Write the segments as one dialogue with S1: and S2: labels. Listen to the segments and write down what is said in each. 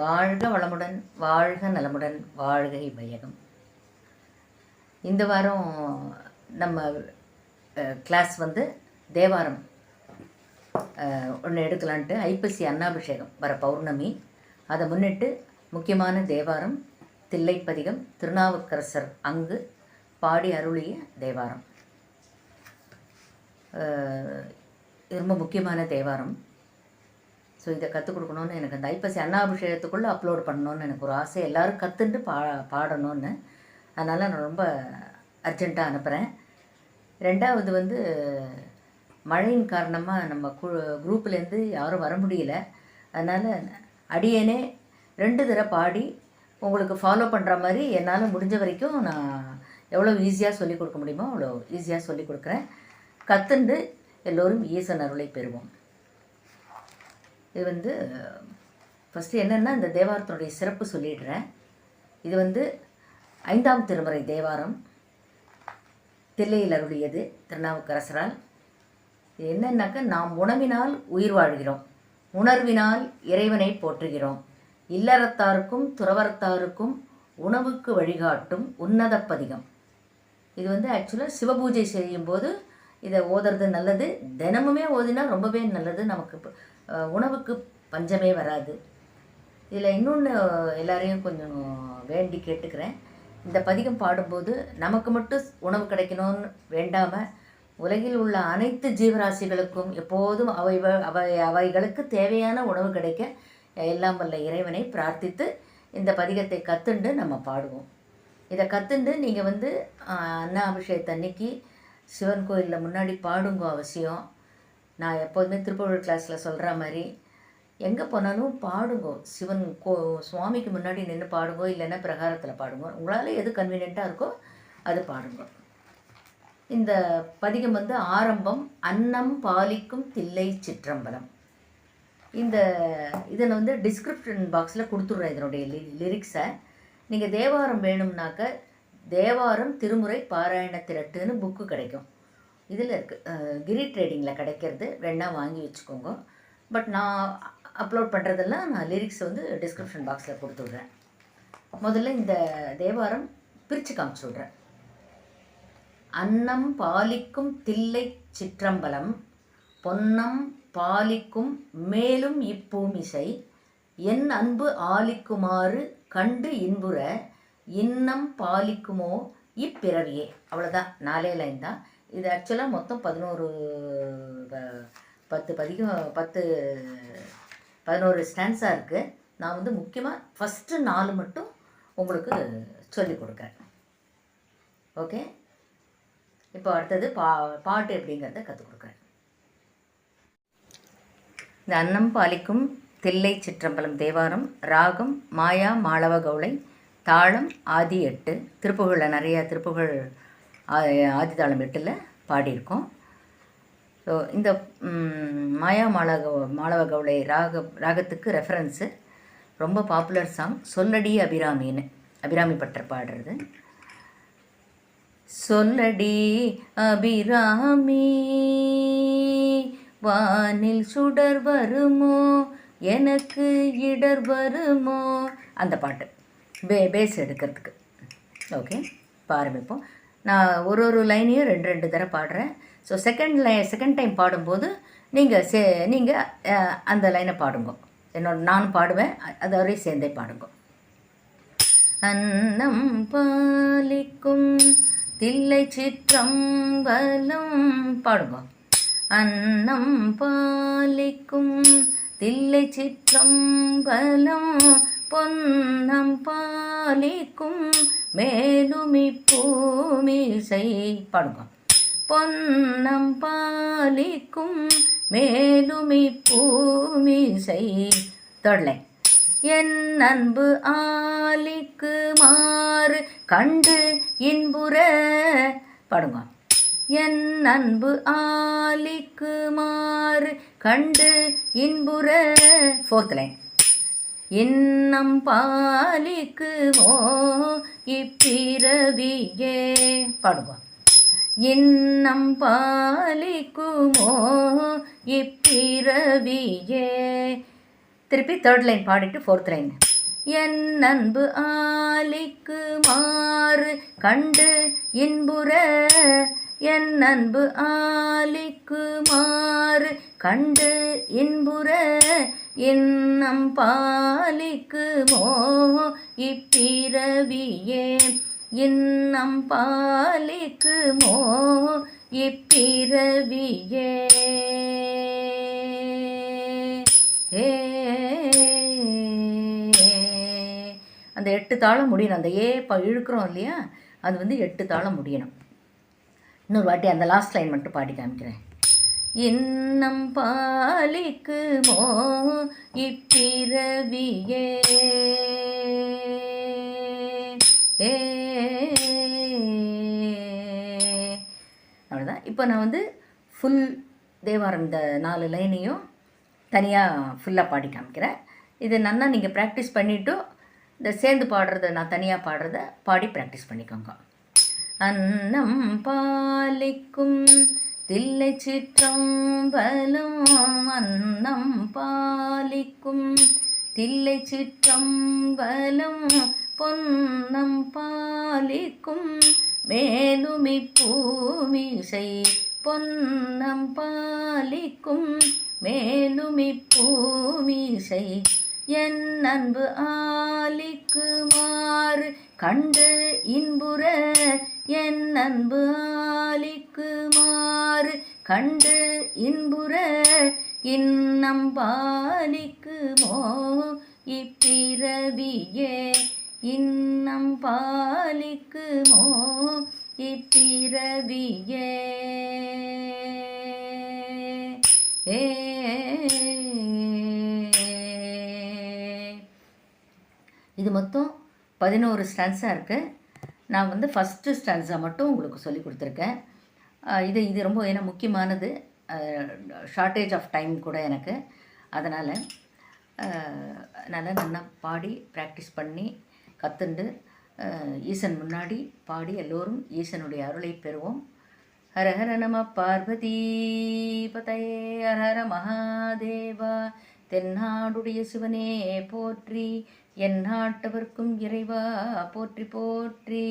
S1: வாழ்க வளமுடன் வாழ்க நலமுடன் வாழ்க வையகம். இந்த வாரம் நம்ம கிளாஸ் வந்து தேவாரம். ஒன்று எடுக்கலான்ட்டு ஐப்பசி அன்னாபிஷேகம் வர பௌர்ணமி. அதை முன்னிட்டு முக்கியமான தேவாரம் தில்லைப்பதிகம் திருநாவுக்கரசர் அங்கு பாடி அருளிய தேவாரம். ரொம்ப முக்கியமான தேவாரம். ஸோ இதை கற்றுக் கொடுக்கணுன்னு எனக்கு அந்த ஐப்பசி அன்னாபிஷேகத்துக்குள்ளே அப்லோட் பண்ணணும்னு எனக்கு ஒரு ஆசை. எல்லோரும் கற்றுண்டு பா பாடணும்னு. அதனால் நான் ரொம்ப அர்ஜெண்ட்டாக அனுப்புகிறேன் ரெண்டாவது வந்து மழையின் காரணமாக நம்ம கு குரூப்லேருந்து யாரும் வர முடியல. அதனால் அடியேனே ரெண்டு தடவை பாடி உங்களுக்கு ஃபாலோ பண்ணுற மாதிரி என்னால் முடிஞ்ச வரைக்கும் நான் எவ்வளோ ஈஸியாக சொல்லிக் கொடுக்க முடியுமோ அவ்வளோ ஈஸியாக சொல்லிக் கொடுக்குறேன். கற்றுண்டு எல்லோரும் ஈசன் அருளை பெறுவோம். இது வந்து ஃபஸ்ட்டு என்னென்னா இந்த தேவாரத்தினுடைய சிறப்பு சொல்லிடுறேன். இது வந்து ஐந்தாம் திருமுறை தேவாரம். தில்லையில் அருளியது திருநாவுக்கரசரால். இது என்னென்னாக்கா நாம் உணவினால் உயிர் வாழ்கிறோம். உணர்வினால் இறைவனை போற்றுகிறோம். இல்லறத்தாருக்கும் துறவரத்தாருக்கும் உணவுக்கு வழிகாட்டும் உன்னத பதிகம் இது வந்து ஆக்சுவலாக சிவபூஜை செய்யும்போது இதை ஓதுறது நல்லது. தினமுமே ஓதினா ரொம்பவே நல்லது நமக்கு. உணவுக்கு பஞ்சமே வராது. இதில் இன்னொன்று எல்லாரையும் கொஞ்சம் வேண்டி கேட்டுக்கிறேன். இந்த பதிகம் பாடும்போது நமக்கு மட்டும் உணவு கிடைக்கணும்னு வேண்டாமல் உலகில் உள்ள அனைத்து ஜீவராசிகளுக்கும் எப்போதும் அவை அவை அவைகளுக்கு தேவையான உணவு கிடைக்க எல்லாம் வல்ல இறைவனை பிரார்த்தித்து இந்த பதிகத்தை கத்துண்டு நம்ம பாடுவோம். இதை கத்துண்டு நீங்கள் வந்து அண்ணா அபிஷேகத்து அன்னைக்கு சிவன் கோயிலில் முன்னாடி பாடுங்க அவசியம். நான் எப்போதுமே திருப்பூர் கிளாஸில் சொல்கிற மாதிரி எங்கே போனாலும் பாடுங்க. சிவன் கோ சுவாமிக்கு முன்னாடி நின்று பாடுங்க இல்லைன்னா பிரகாரத்தில் பாடுங்க. உங்களால் எது கன்வீனியண்ட்டாக இருக்கோ அது பாடுங்க. இந்த பதிகம் வந்து ஆரம்பம் அன்னம் பாலிக்கும் தில்லை சிற்றம்பலம். இந்த இதில் வந்து டிஸ்கிரிப்ஷன் பாக்ஸில் கொடுத்துட்றேன் இதனுடைய லி லிரிக்ஸை நீங்கள் தேவாரம் வேணும்னாக்க தேவாரம் திருமுறை பாராயண திரட்டுன்னு புக்கு கிடைக்கும். இதில் இருக்குது கிரி ட்ரேடிங்கில் கிடைக்கிறது. ரெண்டாக வாங்கி வச்சுக்கோங்க. பட் நான் அப்லோட் பண்ணுறதெல்லாம் நான் லிரிக்ஸ் வந்து டிஸ்கிரிப்ஷன் பாக்ஸில் கொடுத்து விட்றேன். முதல்ல இந்த தேவாரம் பிரித்து காமிச்சு விட்றேன். அன்னம் பாலிக்கும் தில்லை சிற்றம்பலம் பொன்னம் பாலிக்கும் மேலும் இப்பூமிசை என் அன்பு ஆலிக்குமாறு கண்டு இன்புற இன்னம் பாலிக்குமோ இப்பிறவியே. அவ்வளோதான் நாலே லைன் தான். இது ஆக்சுவலாக மொத்தம் பதினோரு ப- பத்து பதிகம் பத்து பதினோரு ஸ்டான்ஸாக இருக்குது நான் வந்து முக்கியமாக ஃபஸ்ட்டு நாலு மட்டும் உங்களுக்கு சொல்லிக் கொடுக்குறேன். ஓகே இப்போ அடுத்தது பா பாட்டு எப்படிங்கிறத கற்றுக் கொடுக்குறேன். இந்த அன்னம் பாலிக்கும் தில்லை சிற்றம்பலம் தேவாரம் ராகம் மாயா மாளவ கவுளை தாளம் ஆதி எட்டு திருப்புகழில் நிறையா திருப்புகழ் ஆதிதாளம் எட்டில் பாடியிருக்கோம். ஸோ இந்த மாயா மாளக மாளவ கவுளை ராக ராகத்துக்கு ரெஃபரன்ஸு ரொம்ப பாப்புலர் சாங் சொல்லடி அபிராமின்னு அபிராமி பட்டர் பாடுறது. சொல்லடி அபிராமி வானில் சுடர் வருமோ எனக்கு இடர் வருமோ அந்த பாட்டு பே பேஸ் எடுக்கிறதுக்கு. ஓகே இப்போ. ஆரம்பிப்போம் நான் ஒரு ஒரு லைனையும் ரெண்டு ரெண்டு தடவை பாடுறேன். So second line second time பாடும்போது நீங்கள் சே நீங்கள் அந்த லைனை பாடுங்க. என்னோட நான் பாடுவேன் அ- அதோடய சேர்ந்தே பாடுங்க. அன்னம் பாலிக்கும் தில்லை சிற்றம்பலம் பாடுங்க. அன்னம் பாலிக்கும் தில்லை சிற்றம்பலம் பொன்னம் பாலிக்கும் மேலுமி பூமிசை பாடுங்க. பொன்னம் பாலிக்கும் மேலுமி பூமிசை தேர்ட் என் அன்பு ஆலிக்கு மாறு கண்டு இன்புற பாடுங்க. என் அன்பு ஆலிக்கு மாறு கண்டு இன்புற ஃபோர்த் லைன் இன்னம் பாலிக்குமோ? இப்பிறவியே. பாடுவோம் இன்னம் பாலிக்குமோ? இப்பிறவியே. திருப்பி தேர்ட் லைன் பாடிட்டு ஃபோர்த் லைன் என் அன்பு ஆலிக்கு மாறு கண்டு இன்புற. என் அன்பு ஆலிக்கு மாறு கண்டு இன்புற. இன்னம் பாலிக்குமோ இப்பிறவியே. இன்னம் பாலிக்குமோ இப்பிறவியே. ஏ அந்த எட்டு தாளம் முடியணும். அந்த ஏ ப இழுக்கிறோம் இல்லையா? அது வந்து எட்டு தாளம் முடியணும். இன்னொரு வாட்டி அந்த லாஸ்ட் லைன் மட்டும் பாடி காமிக்கிறேன். இன்னம் பாலிக்குமோ இப்பிறவியே. ஏ. அவ்வளோதான் இப்போ நான் வந்து ஃபுல் தேவாரம் இந்த நாலு லைனையும் தனியாக ஃபுல்லாக பாடி காமிக்கிறேன். இது நன்னா நீங்கள் ப்ராக்டிஸ் பண்ணிவிட்டு இந்த சேர்ந்து பாடுறத நான் தனியாக பாடுறத பாடி ப்ராக்டிஸ் பண்ணிக்கோங்க. அன்னம் பாலிக்கும் தில்லை சிற்றம்பலம் அன்னம் பாலிக்கும். தில்லை சிற்றம்பலம் பொன்னம் பாலிக்கும். மேலுமி பூமிசை பொன்னம் பாலிக்கும். மேலுமி பூமிசை என் அன்பு ஆலிக்குமாறு கண்டு இன்புற என் அன்பு ஆலிக்குமாறு கண்டு இன்புற இன்னம் பாலிக்குமோ இப்பிறவியே. இன்னம் பாலிக்குமோ இப்பிறவியே. ஏ. இது மொத்தம் பதினோரு ஸ்டான்ஸாக இருக்குது நான் வந்து ஃபஸ்ட்டு ஸ்டான்ஸை மட்டும் உங்களுக்கு சொல்லி கொடுத்துருக்கேன். இது இது ரொம்ப ஏன்னா முக்கியமானது. ஷார்ட்டேஜ் ஆஃப் டைம் கூட எனக்கு. அதனால் நல்லா நல்லா பாடி ப்ராக்டிஸ் பண்ணி கற்றுண்டு ஈசன் முன்னாடி பாடி எல்லோரும் ஈசனுடைய அருளை பெறுவோம். ஹர ஹர நம பார்வதி பதையே ஹர ஹர மகாதேவா தென்னாடுடைய சிவனே போற்றி என் நாட்டவர்க்கும் இறைவா போற்றி போற்றி.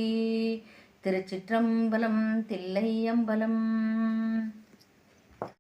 S1: திருச்சிற்றம்பலம் தில்லையம்பலம்.